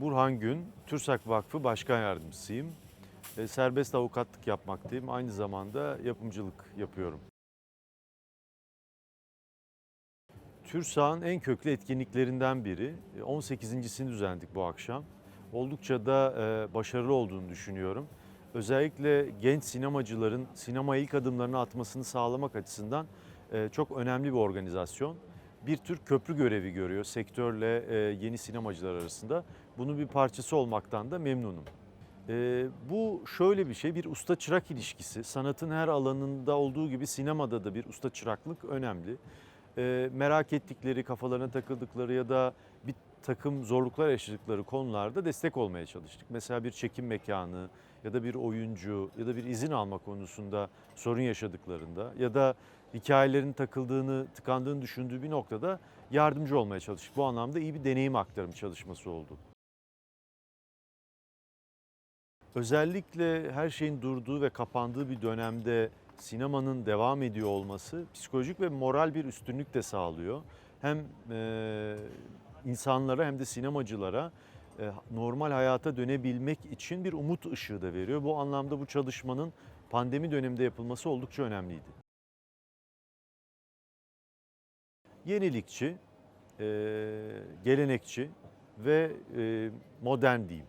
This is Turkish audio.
Burhan Gün, TÜRSAK Vakfı Başkan Yardımcısıyım. E, Serbest avukatlık yapmaktayım. Aynı zamanda yapımcılık yapıyorum. TÜRSAK'ın en köklü etkinliklerinden biri. E, 18.sini düzenledik bu akşam. Oldukça da e, başarılı olduğunu düşünüyorum. Özellikle genç sinemacıların sinemaya ilk adımlarını atmasını sağlamak açısından e, çok önemli bir organizasyon. Bir tür köprü görevi görüyor sektörle e, yeni sinemacılar arasında. Bunun bir parçası olmaktan da memnunum. E, bu şöyle bir şey, bir usta çırak ilişkisi. Sanatın her alanında olduğu gibi sinemada da bir usta çıraklık önemli. E, merak ettikleri, kafalarına takıldıkları ya da bir takım zorluklar yaşadıkları konularda destek olmaya çalıştık. Mesela bir çekim mekanı ya da bir oyuncu ya da bir izin alma konusunda sorun yaşadıklarında ya da hikayelerin takıldığını, tıkandığını düşündüğü bir noktada yardımcı olmaya çalıştık. Bu anlamda iyi bir deneyim aktarım çalışması oldu. Özellikle her şeyin durduğu ve kapandığı bir dönemde sinemanın devam ediyor olması psikolojik ve moral bir üstünlük de sağlıyor. Hem e, insanlara hem de sinemacılara e, normal hayata dönebilmek için bir umut ışığı da veriyor. Bu anlamda bu çalışmanın pandemi döneminde yapılması oldukça önemliydi. Yenilikçi, e, gelenekçi ve e, modern diyeyim.